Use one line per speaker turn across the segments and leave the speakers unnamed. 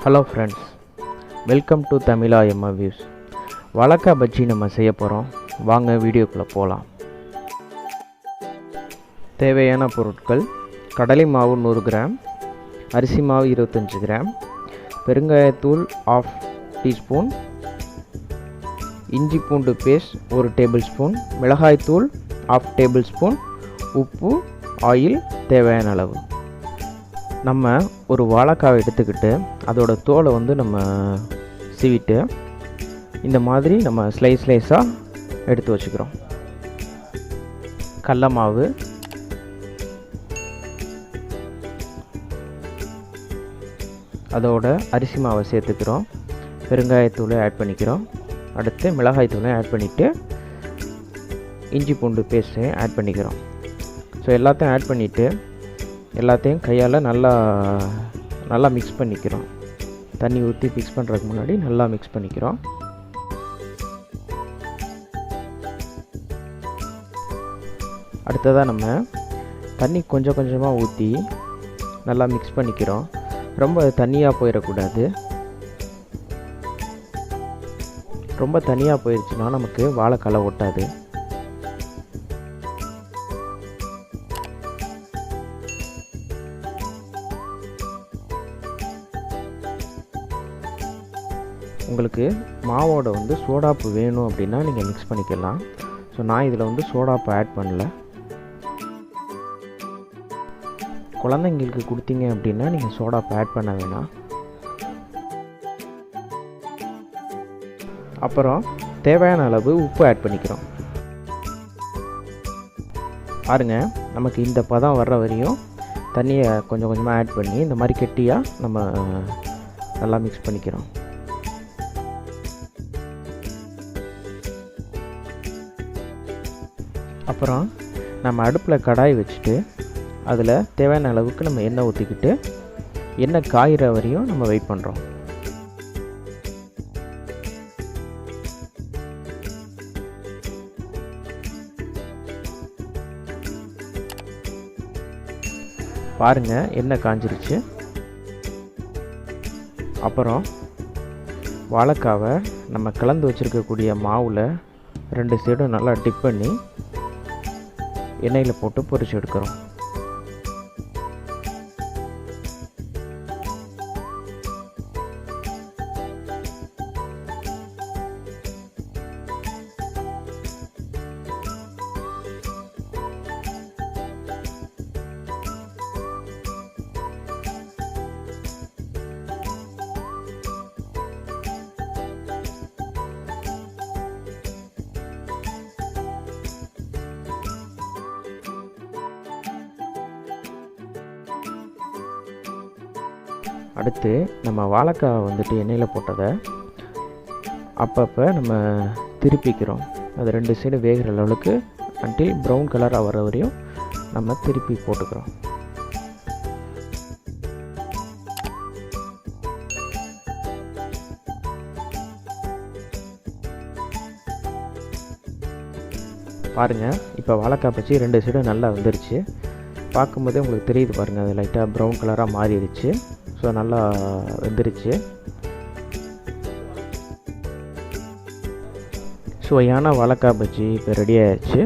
Hello friends welcome to தமிழா எம்மா views வழக்கா bajji நம்ம செய்ய போகிறோம் வாங்க வீடியோக்குள்ளே போகலாம் தேவையான பொருட்கள் கடலை மாவு நூறு கிராம் அரிசி மாவு இருபத்தஞ்சி கிராம் பெருங்காயத்தூள் ஆஃப் டீஸ்பூன் இஞ்சி பூண்டு பேஸ்ட் ஒரு டேபிள் ஸ்பூன் மிளகாய்த்தூள் ஆஃப் டேபிள் ஸ்பூன் உப்பு ஆயில் தேவையான அளவு. நம்ம ஒரு வாழைக்காவை எடுத்துக்கிட்டு அதோட தோலை வந்து நம்ம சீவிட்டு இந்த மாதிரி நம்ம ஸ்லைஸ் ஸ்லைஸாக எடுத்து வச்சுக்கிறோம். கடல மாவு. அதோட அரிசி மாவை சேர்த்துக்கிறோம். பெருங்காயத்தூளை ஆட் பண்ணிக்கிறோம். அடுத்து மிளகாய்த்தூளை ஆட் பண்ணிவிட்டு இஞ்சி பூண்டு பேஸ்ட்டையும் ஆட் பண்ணிக்கிறோம். ஸோ எல்லாத்தையும் ஆட் பண்ணிவிட்டு எல்லாத்தையும் கையால் நல்லா நல்லா மிக்ஸ் பண்ணிக்கிறோம். தண்ணி ஊற்றி மிக்ஸ் பண்ணுறதுக்கு முன்னாடி நல்லா மிக்ஸ் பண்ணிக்கிறோம். அடுத்ததாக நம்ம தண்ணி கொஞ்சம் கொஞ்சமாக ஊற்றி நல்லா மிக்ஸ் பண்ணிக்கிறோம். ரொம்ப தண்ணியாக போயிடக்கூடாது ரொம்ப தனியாக போயிடுச்சுன்னா நமக்கு வாழைக்காலை ஒட்டாது. உங்களுக்கு மாவோட வந்து சோடாப்பு வேணும் அப்படின்னா நீங்கள் மிக்ஸ் பண்ணிக்கலாம். ஸோ நான் இதில் வந்து சோடாப்பு ஆட் பண்ணல. குழந்தைங்களுக்கு கொடுத்தீங்க அப்படின்னா நீங்கள் சோடாப்பு ஆட் பண்ண வேணாம். அப்புறம் தேவையான அளவு உப்பு ஆட் பண்ணிக்கிறோம். பாருங்க நமக்கு இந்த பதம் வர்ற வரையும் தண்ணியை கொஞ்சம் கொஞ்சமாக ஆட் பண்ணி இந்த மாதிரி கெட்டியாக நம்ம நல்லா மிக்ஸ் பண்ணிக்கிறோம். அப்புறம் நம்ம அடுப்பில் கடாய் வச்சுட்டு அதில் தேவையான அளவுக்கு நம்ம எண்ணெய் ஊற்றிக்கிட்டு எண்ணெய் காயிற வரையும் நம்ம வெயிட் பண்ணுறோம் பாருங்கள் எண்ணெய் காஞ்சிருச்சு. அப்புறம் வாழைக்காவை நம்ம கலந்து வச்சுருக்கக்கூடிய மாவில் ரெண்டு சைடும் நல்லா டிப் பண்ணி எண்ணெயில் போட்டு பொரிச்சு எடுக்கிறோம். அடுத்து நம்ம வாழைக்காய் வந்துட்டு எண்ணெயில் போட்டதை அப்பப்போ நம்ம திருப்பிக்கிறோம். அது ரெண்டு சைடு வேகிற அளவுக்கு அன்டில் ப்ரௌன் கலராக வர வரையும் நம்ம திருப்பி போட்டுக்கிறோம். பாருங்கள் இப்போ வாழைக்காய் பச்சி ரெண்டு சைடும் நல்லா வந்துருச்சு. பார்க்கும்போதே உங்களுக்கு தெரியுது பாருங்கள் அது லைட்டாக ப்ரௌன் கலராக மாறிடுச்சு. ஸோ நல்லா வெந்துருச்சு. சுவையான வாழைக்காய் பஜ்ஜி இப்போ ரெடி ஆயிடுச்சு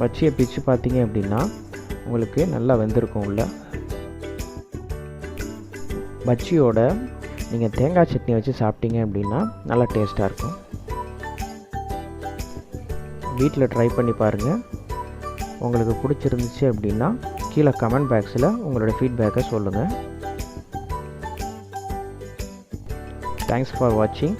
பஜ்ஜியை பிச்சு பார்த்தீங்க அப்படின்னா உங்களுக்கு நல்லா வெந்திருக்கும் உள்ள. பஜ்ஜியோட நீங்கள் தேங்காய் சட்னி வச்சு சாப்பிட்டீங்க அப்படின்னா நல்லா டேஸ்ட்டாக இருக்கும். வீட்டில் ட்ரை பண்ணி பாருங்கள் உங்களுக்கு பிடிச்சிருந்துச்சு அப்படின்னா கீழே கமெண்ட் பாக்ஸில் உங்களோட ஃபீட்பேக்கை சொல்லுங்கள் தேங்க்ஸ் ஃபார் வாட்சிங்